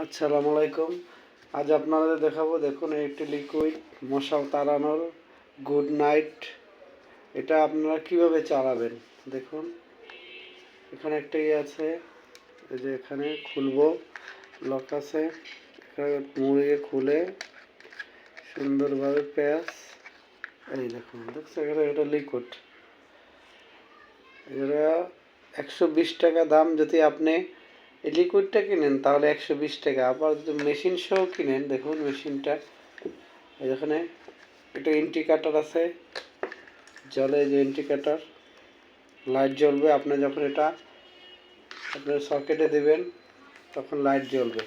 আসসালামু আলাইকুম। আজ আপনাদের দেখাবো, দেখুন, এই একটি লিকুইড মশা তাড়ানোর গুড নাইট এটা আপনারা কীভাবে চালাবেন? দেখুন, এখানে একটা ইয়ে আছে, এই যে এখানে খুলবো লক আছে। এখানে মুড়িয়ে খুলে সুন্দরভাবে পেঁয়াজ, এই দেখুন দেখছ এখানে এটা লিকুইড এটা একশো বিশ টাকা দাম যদি আপনি এই লিকুইডটা কিনেন, তাহলে একশো বিশ টাকা। আবার যদি মেশিন সহ কিনেন, দেখুন মেশিনটা এখানে একটা ইন্ডিকেটার আছে। জলে যে ইন্ডিকেটার লাইট জ্বলবে। আপনি যখন এটা আপনার সকেটে দেবেন, তখন লাইট জ্বলবে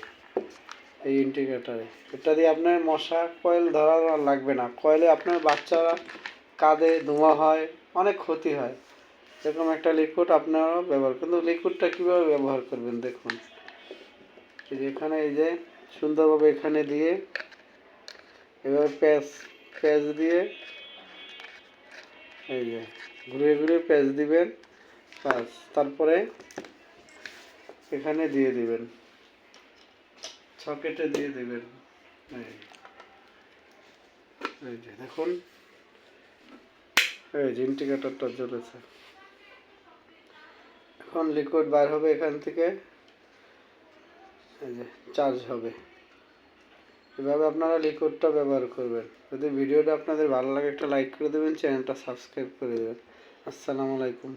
এই ইন্ডিকেটারে এটা দিয়ে আপনার মশা কয়েল ধরা লাগবে না। কয়েলে আপনার বাচ্চারা কাঁধে ধোঁয়া হয়, অনেক ক্ষতি হয়। এরকম একটা লিকুইড আপনারাও ব্যবহার কিন্তু লিকুইডটা কীভাবে ব্যবহার করবেন দেখুন। এখানে, এই যে সুন্দরভাবে এখানে দিয়ে এভাবে প্যাঁচ প্যাঁচ দিয়ে এই যে ঘুরে ঘুরে প্যাঁচ দিবেন। বাস তারপরে এখানে দিয়ে দিবেন। সকেটে দিয়ে দিবেন। এই যে দেখুন। এই যে ইন্ডিকেটরটা জ্বলেছে। এখন লিকুইড বার হবে এখান থেকে চার্জ হবে। এভাবে আপনারা লিকুইডটা ব্যবহার করবেন। যদি ভিডিওটা আপনাদের ভালো লাগে একটা লাইক করে দেবেন চ্যানেলটা সাবস্ক্রাইব করে দেবেন। আসসালামু আলাইকুম।